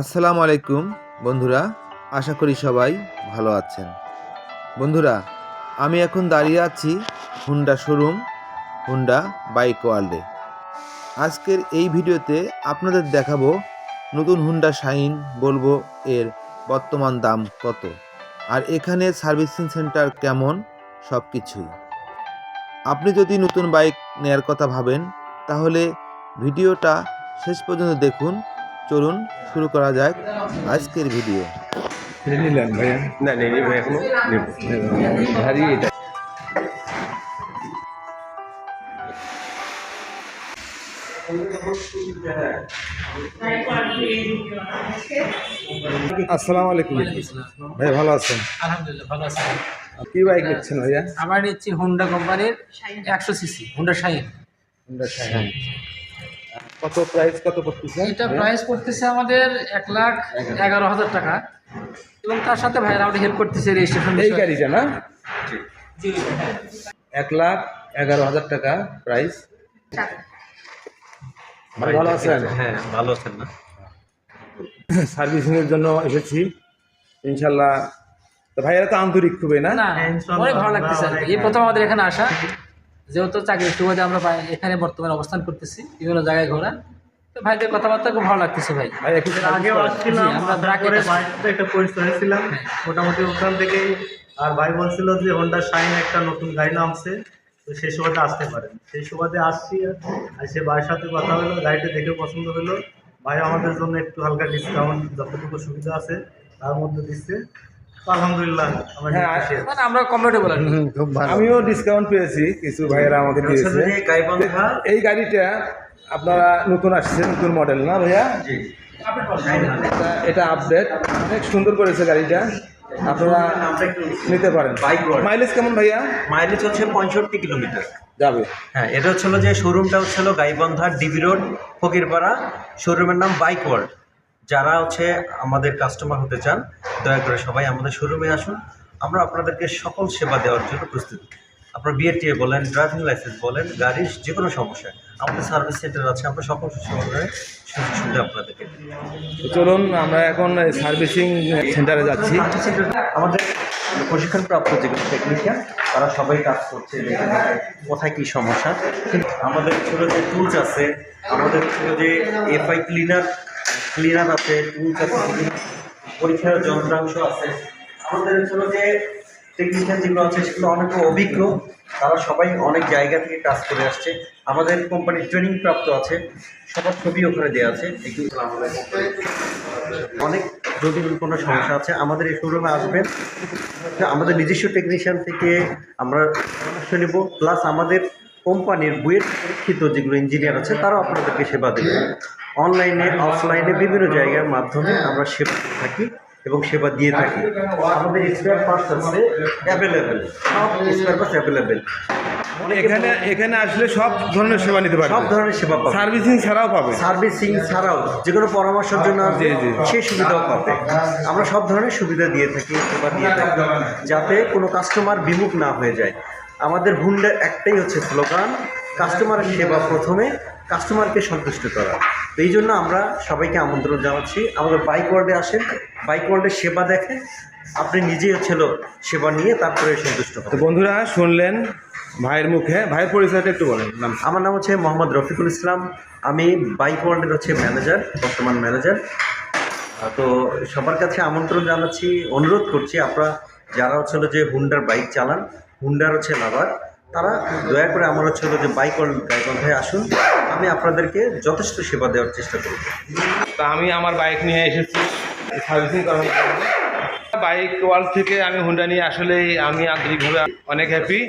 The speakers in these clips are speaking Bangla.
আসসালামু আলাইকুম, বন্ধুরা। আশা করি সবাই ভালো আছেন। বন্ধুরা, আমি এখন দাঁড়িয়ে আছি হুন্ডা শোরুম, হুন্ডা বাইক ওয়ার্ল্ডে। আজকের এই ভিডিওতে আপনাদের দেখাবো নতুন হুন্ডা শাইন বলব এর বর্তমান দাম কত, আর এখানে সার্ভিসিং সেন্টার কেমন সব কিছুই আপনি যদি নতুন বাইক নেয়ার কথা ভাবেন, তাহলে ভিডিওটা শেষ পর্যন্ত দেখুন চলুন শুরু করা যাক আজকের ভিডিও। নিলেন ভাইয়া না নেই ভাই এখনও ভারী এটা। আসসালামু আলাইকুম। ভাই ভালো আছেন? আলহামদুলিল্লাহ ভালো আছি। কি বাইক নিচ্ছেন ভাইয়া? আমার নিচ্ছি হোন্ডা কোম্পানির একশো CC Honda Shine Honda Shine। কত প্রাইস কত পড়তেছে? এটা প্রাইস পড়তেছে আমাদের এক লাখ এগারো। হাজার টাকা। এবং তার সাথে ভাইয়েরা আমাদের হেল্প করতেছে রেজিস্ট্রেশন এই গাড়িটা না? এক লাখ এগারো হাজার টাকা প্রাইস ভালো আছেন? হ্যাঁ ভালো আছেন না? সার্ভিসিং এর জন্য এসেছি ইনশাল্লাহ। তো ভাইয়ারা তো আন্তরিক খুবই না? না অনেক ভালো লাগতেছে এই প্রথম আমাদের এখানে আসা। যেহেতু চাকরির সুবাদে আমরা এখানে বর্তমানে অবস্থান করতেছি বিভিন্ন জায়গায় ঘোরা। তো ভাইদের কথাবার্তা খুব ভালো লাগতেছে ভাই। আগেও আসছিলাম একটা হয়েছিলাম। মোটামুটি ওখান থেকেই আর ভাই বলছিল যে হোন্ডা শাইন একটা নতুন গাড়ি নামছে তো সেই সুবাদে আসতে পারেন সেই সুবাদে আসছি আর সে ভাইয়ের সাথে কথা হলো গাড়িটা দেখে পছন্দ হলো। ভাই আমাদের জন্য একটু হালকা ডিসকাউন্ট যতটুকু সুবিধা আছে তার মধ্যে দিচ্ছে। আলহামদুলিল্লাহ হ্যাঁ। মানে আমরা কমফোর্টেবল। আমিও ডিসকাউন্ট পেয়েছি কিছু ভাইয়েরা আমাদের দিয়েছে। হচ্ছে যে এই গাড়িটা আপনারা নতুন আসছে নতুন মডেল না ভাইয়া? জি। এটা- এটা আপডেট অনেক সুন্দর করেছে গাড়িটা। আপনারা নিতে পারেন। World। মাইলেজ কেমন ভাইয়া? মাইলেজ হচ্ছে পঁয়ষট্টি কিলোমিটার যাবে। হ্যাঁ এটা হচ্ছিল যে শোরুমটা হচ্ছিল গাইবান্ধা ডিবি রোড ফকিরপাড়া। শোরুমের নাম বাইক ওয়ার্ল্ড যারা হচ্ছে আমাদের কাস্টমার হতে চান দয়া করে সবাই আমাদের শোরুমে আসুন। আমরা আপনাদেরকে সকল সেবা দেওয়ার জন্য প্রস্তুত। আপনার বিএটিএ বলেন ড্রাইভিং লাইসেন্স বলেন গাড়ির যে কোনো সমস্যা আমাদের সার্ভিস সেন্টার আছে আমরা সকল সুযোগ সুবিধা আপনাদেরকে। চলুন আমরা এখন সার্ভিসিং সেন্টারে যাচ্ছি। আমাদের প্রশিক্ষণপ্রাপ্ত যেগুলো টেকনিশিয়ান তারা সবাই কাজ করছে কোথায় কী সমস্যা। আমাদের ছোটো যে টুলস আছে আমাদের ছিল যে এফআই ক্লিনার ক্লিনার আছে টুলস আছে পরীক্ষার যন্ত্রাংশ আছে। আমাদের ছিল যে টেকনিশিয়ান যেগুলো আছে, সেগুলো অনেক অভিজ্ঞ। তারা সবাই অনেক জায়গা থেকে কাজ করে আসছে। আমাদের কোম্পানির ট্রেনিং প্রাপ্ত আছে। সবার ছবি ওখানে দেওয়া আছে। অনেক জটিল কোনো সমস্যা আছে। আমাদের এই শোরুমে আসবেন। আমাদের নিজস্ব টেকনিশিয়ান থেকে আমরা পরামর্শ নেব। প্লাস আমাদের কোম্পানির বুয়েট পরীক্ষিত যেগুলো ইঞ্জিনিয়ার আছে তারাও আপনাদেরকে সেবা দেবে। অনলাইনে অফলাইনে বিভিন্ন জায়গার মাধ্যমে আমরা সেবা দিয়ে থাকি এবং সেবা দিয়ে থাকি। আমাদের স্পেয়ার পার্টস আছে অ্যাভেলেবেল সব স্পেয়ার পার্টস অ্যাভেলেবেল এখানে এখানে আসলে সব ধরনের সেবা নিতে পারবে। সব ধরনের সেবা পাবেন সার্ভিসিং ছাড়াও পাবে। সার্ভিসিং ছাড়াও যে কোনো পরামর্শের জন্য। সেই সুবিধাও পাবে। আমরা সব ধরনের সুবিধা দিয়ে থাকি সেবা দিয়ে থাকি যাতে কোনো কাস্টমার বিমুখ না হয়ে যায়। আমাদের হুন্ডার একটাই হচ্ছে স্লোগান কাস্টমারের সেবা প্রথমে কাস্টমারকে সন্তুষ্ট করা। তো এই জন্য আমরা সবাইকে আমন্ত্রণ জানাচ্ছি। আমাদের বাইক ওয়ার্ল্ডে আসেন বাইক ওয়ার্ল্ডের সেবা দেখেন। আপনি নিজেই হচ্ছিল সেবা নিয়ে তারপরে সন্তুষ্ট তো বন্ধুরা শুনলেন ভাইয়ের মুখে ভাইয়ের পরিচয়টা একটু বলেন নাম। আমার নাম হচ্ছে মোহাম্মদ রফিকুল ইসলাম। আমি বাইক ওয়ার্ল্ডের হচ্ছে ম্যানেজার বর্তমান ম্যানেজার তো সবার কাছে আমন্ত্রণ জানাচ্ছি অনুরোধ করছি আপনারা যারা হচ্ছে হলো যে হুন্ডার বাইক চালান হুন্ডার হচ্ছে লাভার। তারা দয়া করে আমার হচ্ছে যে বাইক ওয়ার্ল্ড গাইবন্ধায় আসুন। আমি আপনাদেরকে যথেষ্ট সেবা দেওয়ার চেষ্টা করব। তা আমি আমার বাইক নিয়ে এসেছি সার্ভিসিং করার জন্য বাইক ওয়ার্ল্ড থেকে আমি হুন্ডা নিয়ে আসলে আমি আন্তরিকভাবে অনেক হ্যাপি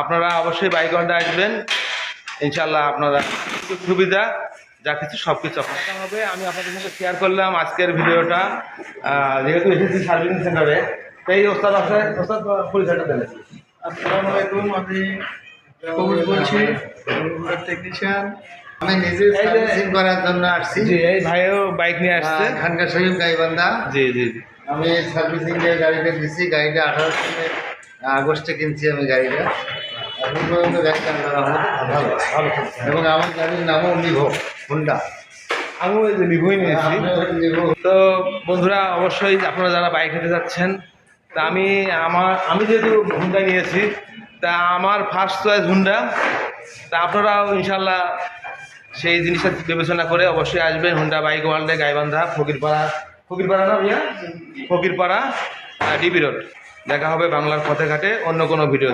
আপনারা অবশ্যই বাইক ওয়ার্ল্ডে আসবেন। ইনশাল্লাহ আপনারা সুবিধা, যা কিছু সব কিছু হবে। আমি আপনাদের সঙ্গে শেয়ার করলাম আজকের ভিডিওটা। যেহেতু এসেছি সার্ভিসিং সেন্টারে, তো এই ওস্তাদ আছে, ওস্তাদ পরিচয়টা দেন। আসসালামু আলাইকুম আমি কবুল বলছি। টেকনিশিয়ান আমি নিজে সার্ভিসিং করার জন্য আসছি। জি এই ভাইও বাইক নিয়ে আসছে। খানকা শহীদ গাইবান্ধা। জি জি আমি সার্ভিসিং এর গাড়িটা দিচ্ছি গাড়িটা আঠারো সালে আগস্টে কিনছি আমি গাড়িটা। এখন পর্যন্ত গাড়িটা ভালো ভালো। এবং আমার গাড়ির নামও নিভো হুন্ডা আমিও এই যে লিভুই নিয়েছি। তো বন্ধুরা অবশ্যই আপনারা যারা বাইক নিতে যাচ্ছেন তা আমি আমার, আমি যেহেতু হুন্ডা নিয়েছি, তা আমার ফার্স্ট চয়েস হুন্ডা তা আপনারাও ইনশাল্লাহ সেই জিনিসটা বিবেচনা করে অবশ্যই আসবেন হুন্ডা বাইক ওয়ার্ল্ডে গাইবান্ধা, ফকিরপাড়া ফকিরপাড়া না ভাইয়া? ফকিরপাড়া ডিবি রোড দেখা হবে বাংলার পথে ঘাটে অন্য কোনো ভিডিও